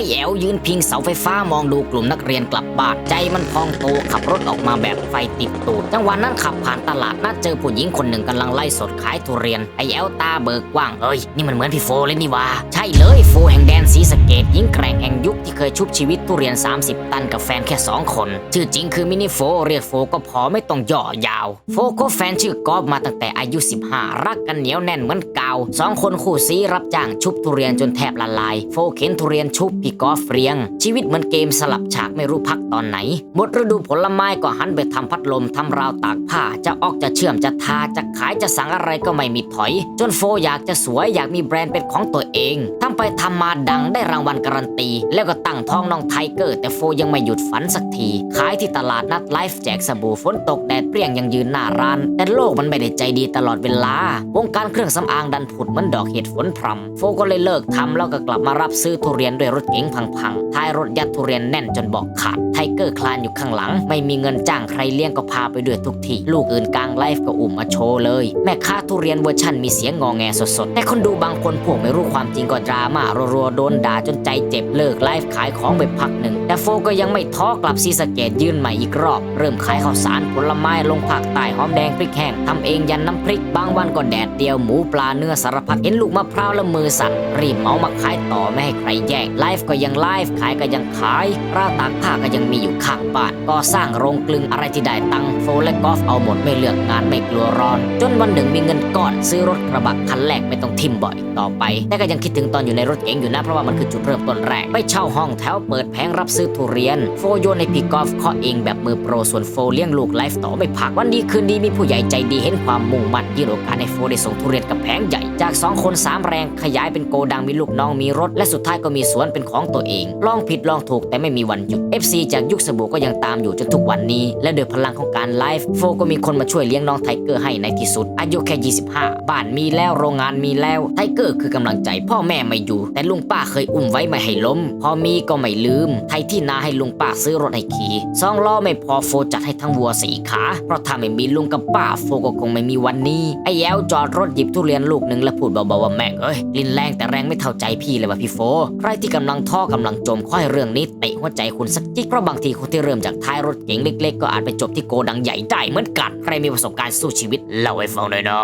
อ้แอลยืนพิงเสาไฟฟ้ามองดูกลุ่มนักเรียนกลับบ้านใจมันพองโตขับรถออกมาแบบไฟติดตูดจังหวะนั้นขับผ่านตลาดน่าเจอผู้หญิงคนหนึ่งกำลังไล่สดขายทุเรียนไอ้แอลตาเบิกกว้างเอ้ยนี่มันเหมือนพี่โฟเลยนี่วะใช่เลยโฟแห่งแดนศรีสเกดหญิงแกร่งแห่งยุคที่เคยชุบชีวิตทุเรียน 30 ตันกับแฟนแค่ 2 คน ชื่อจริงคือมินิโฟเรียกโฟก็พอไม่ต้องย่อยาว โฟก็แฟนชื่อกอบมาตั้งแต่อายุ 15 รักกันเหนียวแน่นเหมือนกาวสองคนคู่ซีรับจ้างชุบทุเรียนจนแทบละลาย โฟเข็นทุเรียนชุบพี่กอฟเรียง ชีวิตเหมือนเกมสลับฉากไม่รู้พักตอนไหน หมดฤดูผลไม้ก็หันไปทำพัดลมทำราวตากผ้า จะออกจะเชื่อมจะทาจะขายจะสั่งอะไรก็ไม่มีถอย จนโฟอยากจะสวยอยากมีแบรนด์เป็นของตัวเองทำไปทำมาดังได้รางวัลการันตี แล้วก็ตั้งท้องน้องไทเกอร์ แต่โฟยังไม่หยุดฝันสักที ขายที่ตลาดนัดไลฟ์แจกสบู่ฝนตกแดดเปรี้ยงยังยืนหน้าร้าน แต่โลกมันไม่ได้ใจดีตลอดเวลาวงการเครื่องสำอางดันผุดเหมือนดอกเห็ดฝนพรำโฟก็เลยเลิกทำแล้วก็กลับมารับซื้อทุเรียนด้วยรถเก๋งพังๆท้ายรถยัดทุเรียนแน่นจนบอกขาด ไทเกอร์คลานอยู่ข้างหลัง ไม่มีเงินจ้างใครเลี้ยงก็พาไปด้วยทุกทีลูกอื่นกลางไลฟ์ก็อุ้มมาโชว์เลย แม่ค้าทุเรียนเวอร์ชันมีเสียงงอแงสดๆ แต่คนดูบางคนพวกไม่รู้ความจริงก็ดราม่ารัวๆโดนด่าจนใจเจ็บเลิกไลฟ์ขายของไปพักหนึ่ง แต่โฟก็ยังไม่ท้อกลับซีสเกตยื่นใหม่อีกรอบ เริ่มขายข้าวสารผลไม้ลงผักใต้หอมแดงพริกแห้งทำเองยันน้ำพริกบางวันก็แดดเดียวหมูปลาเนื้อสารพัดเห็นลูกมะพร้าวแล้วมือสั่นรีบเหมามาขายต่อไม่ให้ใครแย่งไลฟ์ก็ยังไลฟ์ขายก็ยังขายราวตากผ้าก็ยังมีอยู่ข้างบ้านก็สร้างโรงกลึงอะไรที่ได้ตังโฟและกอล์ฟเอาหมดไม่เลือกงานไม่กลัวร้อน จนวันหนึ่งมีเงินก้อนซื้อรถกระบะคันแรกไม่ต้องทิมบ่อยต่อไป แต่ก็ยังคิดถึงตอนอยู่ในรถเก๋งอยู่นะเพราะว่ามันคือจุดเริ่มต้นแรกไปเช่าห้องแถวเปิดแผงรับซื้อทุเรียน โฟโยนในพี่กอล์ฟเคาะเองแบบมือโปรส่วนโฟเลี้ยงลูกไลฟ์ต่อไม่พักวันดีคืนดีมีผู้ใหญ่ใจดีเห็นความมุ่งมั่นยื่นโอกาสให้โฟได้ส่งทุเรียนกับแผงใหญ่จากสองคนสามแรงขยายเป็นโกดังมีลูกน้องมีรถและสุดท้ายก็มีสวนเป็นของตัวเอง ลองผิดลองถูกแต่ไม่มีวันหยุด FC จากยุคสบู่ก็ยังตามอยู่จนทุกวันนี้ และโดยพลังของการไลฟ์โฟก็มีคนมาช่วยเลี้ยงน้องไทเกอร์ให้ในที่สุด อายุแค่ 25 บ้านมีแล้วโรงงานมีแล้วไทเกอร์คือกำลังใจพ่อแม่ไม่อยู่ แต่ลุงป้าเคยอุ้มไว้ไม่ให้ล้ม พอมีก็ไม่ลืม ไทยที่นาให้ลุงป้าซื้อรถให้ขี่สองล้อไม่พอโฟจัดให้ทั้งวัวสี่ขา เพราะถ้าไม่มีลุงกับป้าโฟก็คงไม่มีวันนี้ไอ้แย้วจอดรถหยิบทุเรียนลูกหนึ่งแล้วพูดเบาๆว่าแม่งเอ้ยลินแรงแต่แรงไม่เท่าใจพี่เลยว่ะพี่โฟใครที่กำลังท่อกำลังจมค่อยเรื่องนี้เตะหัวใจคุณสักจิกเพราะบางทีคนที่เริ่มจากท้ายรถเก๋งเล็ก ๆ ก็อาจไปจบที่โกดังใหญ่ได้เหมือนกัน ใครมีประสบการณ์สู้ชีวิตเล่าให้ฟังหน่อยเนา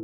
ะ